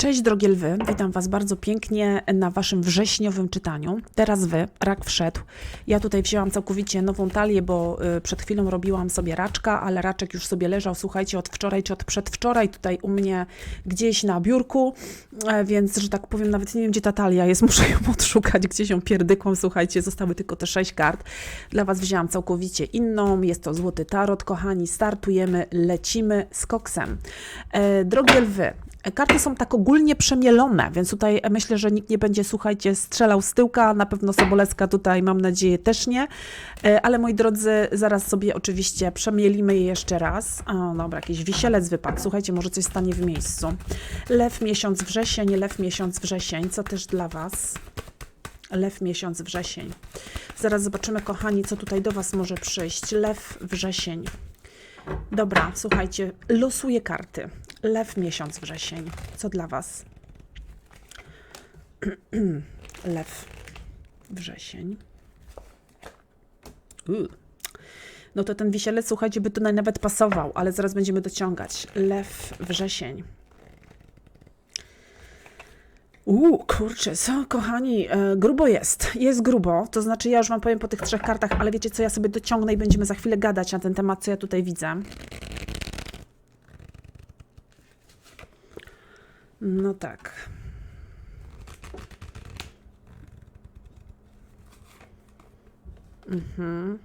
Cześć drogie lwy, witam Was bardzo pięknie na Waszym wrześniowym czytaniu. Teraz Wy, rak wszedł. Ja tutaj wzięłam całkowicie nową talię, bo y, przed chwilą robiłam sobie raczka, ale raczek już sobie leżał, słuchajcie, od wczoraj czy od przedwczoraj tutaj u mnie gdzieś na biurku, e, więc, że tak powiem, nawet nie wiem, gdzie ta talia jest, muszę ją odszukać, gdzieś ją pierdykłam, słuchajcie, zostały tylko te sześć kart. Dla Was wzięłam całkowicie inną, jest to Złoty Tarot, kochani, startujemy, lecimy z koksem. E, drogie lwy, Karty są tak ogólnie przemielone, więc tutaj myślę, że nikt nie będzie, słuchajcie, strzelał z tyłka. Na pewno Sobolewska tutaj, mam nadzieję, też nie. E, Ale moi drodzy, zaraz sobie oczywiście przemielimy je jeszcze raz. O, dobra, jakiś wisielec wypadł. Słuchajcie, może coś stanie w miejscu. Lew miesiąc wrzesień, lew miesiąc wrzesień, co też dla Was. Lew miesiąc wrzesień. Zaraz zobaczymy, kochani, co tutaj do Was może przyjść. Lew wrzesień. Dobra, słuchajcie, losuję karty. Lew miesiąc wrzesień. Co dla Was? Lew wrzesień. Uuu. No to ten wisielec, słuchajcie, by tutaj nawet pasował, ale zaraz będziemy dociągać. Lew wrzesień. Uuu, kurczę, co, kochani, e, grubo jest. Jest grubo, to znaczy ja już wam powiem po tych trzech kartach, ale wiecie co, ja sobie dociągnę i będziemy za chwilę gadać na ten temat, co ja tutaj widzę. No tak. Mhm.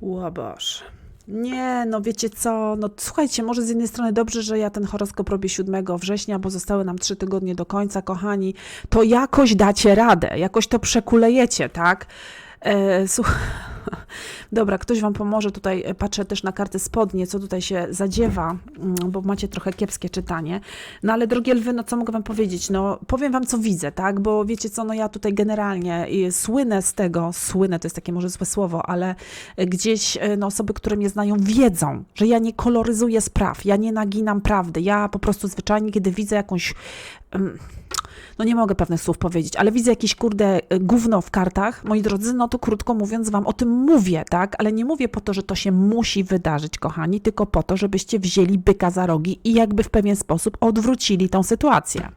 Łoboż. Nie, no wiecie co, no słuchajcie, może z jednej strony dobrze, że ja ten horoskop robię 7 września, bo zostały nam trzy tygodnie do końca, kochani, to jakoś dacie radę, jakoś to przekulejecie, tak? E, słuch... Dobra, ktoś Wam pomoże. Tutaj e, patrzę też na karty spodnie, co tutaj się zadziewa, mm, bo macie trochę kiepskie czytanie. No ale drogie lwy, no co mogę Wam powiedzieć? No powiem Wam, co widzę, tak? Bo wiecie co, no ja tutaj generalnie słynę z tego, słynę to jest takie może złe słowo, ale gdzieś e, no, osoby, które mnie znają, wiedzą, że ja nie koloryzuję spraw, ja nie naginam prawdy. Ja po prostu zwyczajnie, kiedy widzę jakąś. No nie mogę pewnych słów powiedzieć, ale widzę jakieś kurde y, gówno w kartach, moi drodzy, no to krótko mówiąc wam o tym mówię, tak? Ale nie mówię po to, że to się musi wydarzyć, kochani, tylko po to, żebyście wzięli byka za rogi i jakby w pewien sposób odwrócili tą sytuację.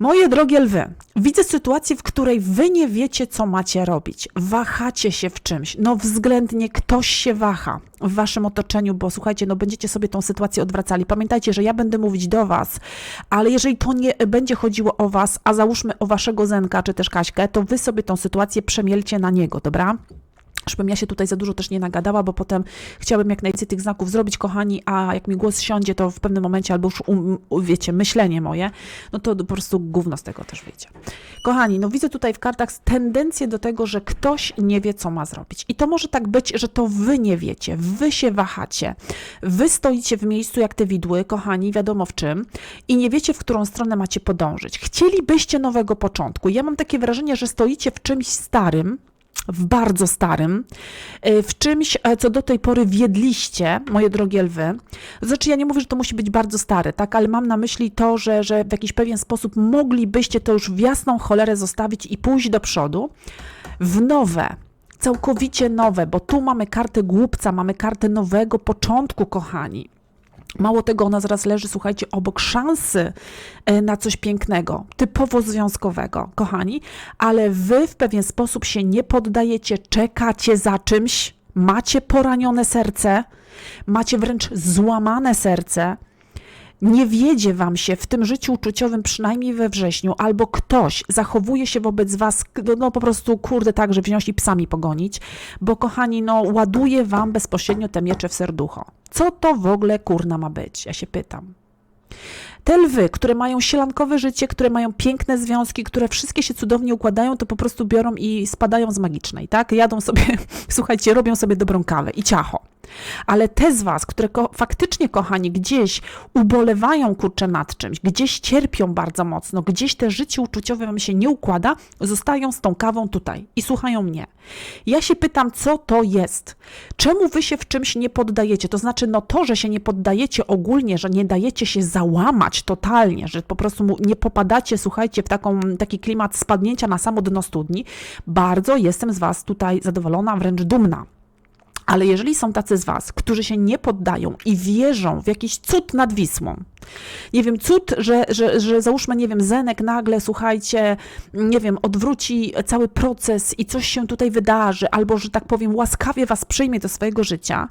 Moje drogie lwy, widzę sytuację, w której wy nie wiecie, co macie robić. Wahacie się w czymś. No względnie ktoś się waha w waszym otoczeniu, bo słuchajcie, no będziecie sobie tą sytuację odwracali. Pamiętajcie, że ja będę mówić do was, ale jeżeli to nie będzie chodziło o was, a załóżmy o waszego Zenka czy też Kaśkę, to wy sobie tą sytuację przemielcie na niego, dobra? Żebym ja się tutaj za dużo też nie nagadała, bo potem chciałabym jak najwięcej tych znaków zrobić, kochani, a jak mi głos siądzie, to w pewnym momencie albo już, um, wiecie, myślenie moje, no to po prostu gówno z tego też wyjdzie. Kochani, no widzę tutaj w kartach tendencję do tego, że ktoś nie wie, co ma zrobić. I to może tak być, że to wy nie wiecie, wy się wahacie, wy stoicie w miejscu jak te widły, kochani, wiadomo w czym, i nie wiecie, w którą stronę macie podążyć. Chcielibyście nowego początku. Ja mam takie wrażenie, że stoicie w czymś starym, w bardzo starym, y, w czymś, e, co do tej pory wiedliście, moje drogie lwy. Znaczy, ja nie mówię, że to musi być bardzo stare, tak, ale mam na myśli to, że, że w jakiś pewien sposób moglibyście to już w jasną cholerę zostawić i pójść do przodu w nowe. Całkowicie nowe, bo tu mamy kartę głupca, mamy kartę nowego początku, kochani. Mało tego, ona zaraz leży, słuchajcie, obok szansy e, na coś pięknego, typowo związkowego, kochani, ale wy w pewien sposób się nie poddajecie, czekacie za czymś, macie poranione serce, macie wręcz złamane serce, nie wiedzie wam się w tym życiu uczuciowym, przynajmniej we wrześniu, albo ktoś zachowuje się wobec was, no, no po prostu, kurde, tak, że wziąć i psami pogonić, bo kochani, no ładuje wam bezpośrednio te miecze w serducho. Co to w ogóle kurna ma być? Ja się pytam. Te lwy, które mają sielankowe życie, które mają piękne związki, które wszystkie się cudownie układają, to po prostu biorą i spadają z magicznej, tak? Jadą sobie, słuchajcie, robią sobie dobrą kawę i ciacho. Ale te z Was, które ko faktycznie, kochani, gdzieś ubolewają kurczę nad czymś, gdzieś cierpią bardzo mocno, gdzieś te życie uczuciowe Wam się nie układa, zostają z tą kawą tutaj i słuchają mnie. Ja się pytam, co to jest? Czemu Wy się w czymś nie poddajecie? To znaczy, no to, że się nie poddajecie ogólnie, że nie dajecie się załamać totalnie, że po prostu nie popadacie, słuchajcie, w taką, taki klimat spadnięcia na samo dno studni, bardzo jestem z Was tutaj zadowolona, wręcz dumna Ale jeżeli są tacy z Was, którzy się nie poddają i wierzą w jakiś cud nad Wisłą, nie wiem, cud, że, że, że załóżmy, nie wiem, Zenek nagle, słuchajcie, nie wiem, odwróci cały proces i coś się tutaj wydarzy, albo, że tak powiem, łaskawie Was przyjmie do swojego życia,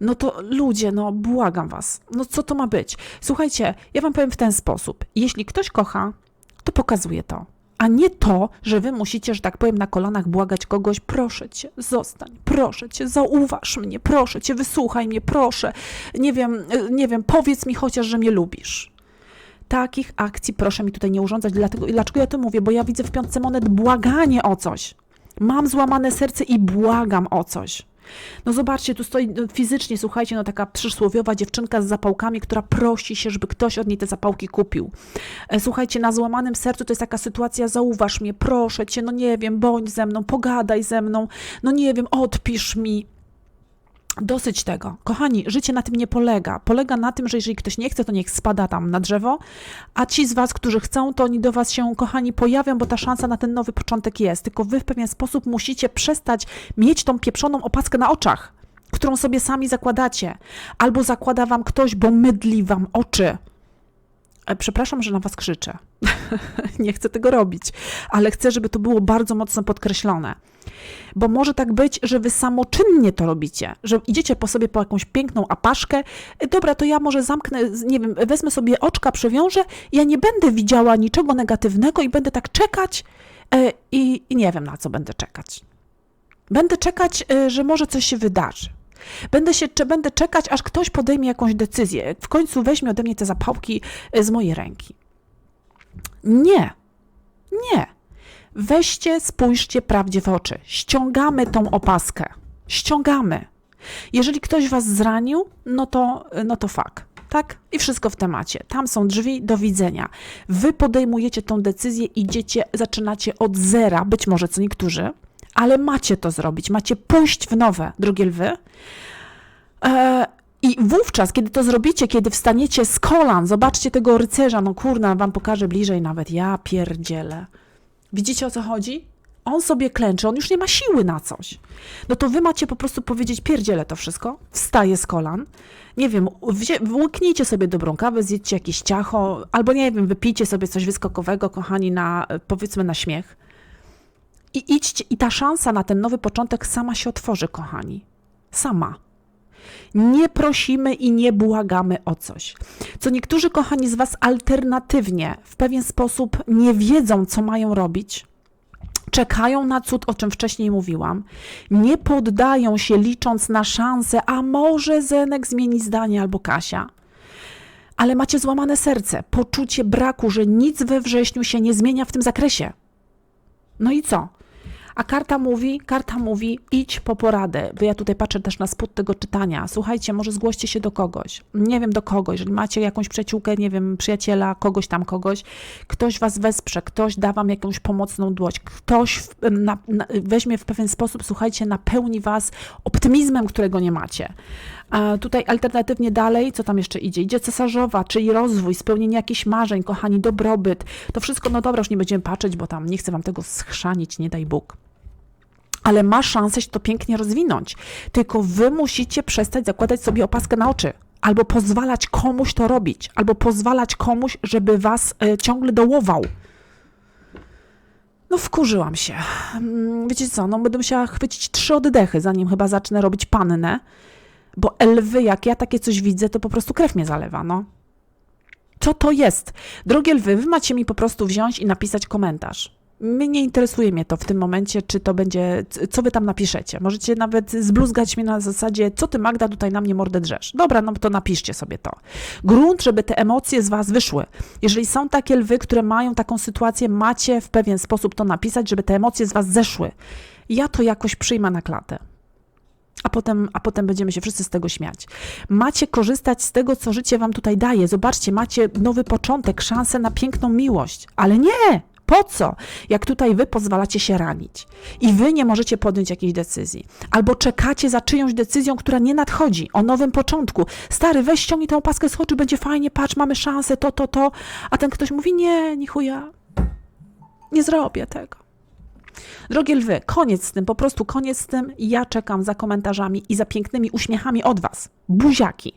no to ludzie, no błagam Was, no co to ma być? Słuchajcie, ja Wam powiem w ten sposób. Jeśli ktoś kocha, to pokazuje to. A nie to, że wy musicie, że tak powiem, na kolanach błagać kogoś, proszę cię, zostań, proszę cię, zauważ mnie, proszę cię, wysłuchaj mnie, proszę, nie wiem, y, nie wiem, powiedz mi chociaż, że mnie lubisz. Takich akcji proszę mi tutaj nie urządzać, dlatego, dlaczego ja to mówię, bo ja widzę w piątce monet błaganie o coś. Mam złamane serce i błagam o coś. No zobaczcie, tu stoi no, fizycznie, słuchajcie, no taka przysłowiowa dziewczynka z zapałkami, która prosi się, żeby ktoś od niej te zapałki kupił. E, Słuchajcie, na złamanym sercu to jest taka sytuacja, zauważ mnie, proszę cię, no nie wiem, bądź ze mną, pogadaj ze mną, no nie wiem, odpisz mi. Dosyć tego. Kochani, życie na tym nie polega. Polega na tym, że jeżeli ktoś nie chce, to niech spada tam na drzewo, a ci z Was, którzy chcą, to oni do Was się, kochani, pojawią, bo ta szansa na ten nowy początek jest. Tylko Wy w pewien sposób musicie przestać mieć tą pieprzoną opaskę na oczach, którą sobie sami zakładacie. Albo zakłada Wam ktoś, bo mydli Wam oczy. E, Przepraszam, że na Was krzyczę. nie chcę tego robić, ale chcę, żeby to było bardzo mocno podkreślone. Bo może tak być, że wy samoczynnie to robicie, że idziecie po sobie po jakąś piękną apaszkę. E, Dobra, to ja może zamknę, nie wiem, wezmę sobie oczka, przewiążę, ja nie będę widziała niczego negatywnego i będę tak czekać e, i, i nie wiem, na co będę czekać. Będę czekać, że może coś się wydarzy. Będę, się, będę czekać, aż ktoś podejmie jakąś decyzję. W końcu weźmie ode mnie te zapałki e, z mojej ręki. Nie. Nie. Weźcie, spójrzcie prawdzie w oczy. Ściągamy tą opaskę. Ściągamy. Jeżeli ktoś was zranił, no to, no to fakt. Tak? I wszystko w temacie. Tam są drzwi, do widzenia. Wy podejmujecie tą decyzję, idziecie, zaczynacie od zera, być może co niektórzy, ale macie to zrobić. Macie pójść w nowe, drogie lwy. E, I wówczas, kiedy to zrobicie, kiedy wstaniecie z kolan, zobaczcie tego rycerza, no kurna, wam pokażę bliżej nawet, ja pierdzielę. Widzicie o co chodzi? On sobie klęczy, on już nie ma siły na coś. No to wy macie po prostu powiedzieć, pierdzielę to wszystko, wstaję z kolan, nie wiem, łyknijcie sobie dobrą kawę, zjedźcie jakieś ciacho, albo nie wiem, wypijcie sobie coś wyskokowego, kochani, na, powiedzmy na śmiech. I idźcie, i ta szansa na ten nowy początek sama się otworzy, kochani. Sama. Nie prosimy i nie błagamy o coś. Co niektórzy kochani z Was alternatywnie w pewien sposób nie wiedzą, co mają robić, czekają na cud, o czym wcześniej mówiłam, nie poddają się licząc na szansę, a może Zenek zmieni zdanie albo Kasia. Ale macie złamane serce, poczucie braku, że nic we wrześniu się nie zmienia w tym zakresie. No i co? A karta mówi, karta mówi, idź po poradę, bo ja tutaj patrzę też na spód tego czytania. Słuchajcie, może zgłoście się do kogoś. Nie wiem do kogo, jeżeli macie jakąś przyjaciółkę, nie wiem, przyjaciela, kogoś tam, kogoś, ktoś was wesprze, ktoś da wam jakąś pomocną dłoń, ktoś na, na, weźmie w pewien sposób, słuchajcie, napełni was optymizmem, którego nie macie. A tutaj alternatywnie dalej, co tam jeszcze idzie? Idzie cesarzowa, czyli rozwój, spełnienie jakichś marzeń, kochani, dobrobyt. To wszystko, no dobra, już nie będziemy patrzeć, bo tam nie chcę wam tego schrzanić, nie daj Bóg. Ale ma szansę się to pięknie rozwinąć. Tylko wy musicie przestać zakładać sobie opaskę na oczy. Albo pozwalać komuś to robić, albo pozwalać komuś, żeby was e, ciągle dołował. No wkurzyłam się. Mm, Wiecie co, no będę musiała chwycić trzy oddechy, zanim chyba zacznę robić pannę. Bo lwy, jak ja takie coś widzę, to po prostu krew mnie zalewa, no. Co to jest? Drogie lwy, wy macie mi po prostu wziąć i napisać komentarz. Nie interesuje mnie to w tym momencie, czy to będzie, co wy tam napiszecie. Możecie nawet zbluzgać mnie na zasadzie, co ty Magda tutaj na mnie mordę drzesz. Dobra, no to napiszcie sobie to. Grunt, żeby te emocje z was wyszły. Jeżeli są takie lwy, które mają taką sytuację, macie w pewien sposób to napisać, żeby te emocje z was zeszły. Ja to jakoś przyjmę na klatę a potem, a potem będziemy się wszyscy z tego śmiać. Macie korzystać z tego, co życie wam tutaj daje. Zobaczcie, macie nowy początek, szansę na piękną miłość. Ale nie! Po co? Jak tutaj wy pozwalacie się ranić i wy nie możecie podjąć jakiejś decyzji, albo czekacie za czyjąś decyzją, która nie nadchodzi, o nowym początku. Stary, weź ściągnij tę opaskę z oczu, będzie fajnie, patrz, mamy szansę, to, to, to. A ten ktoś mówi, nie, ni chuja, nie zrobię tego. Drogie lwy, koniec z tym, po prostu koniec z tym. Ja czekam za komentarzami i za pięknymi uśmiechami od Was. Buziaki.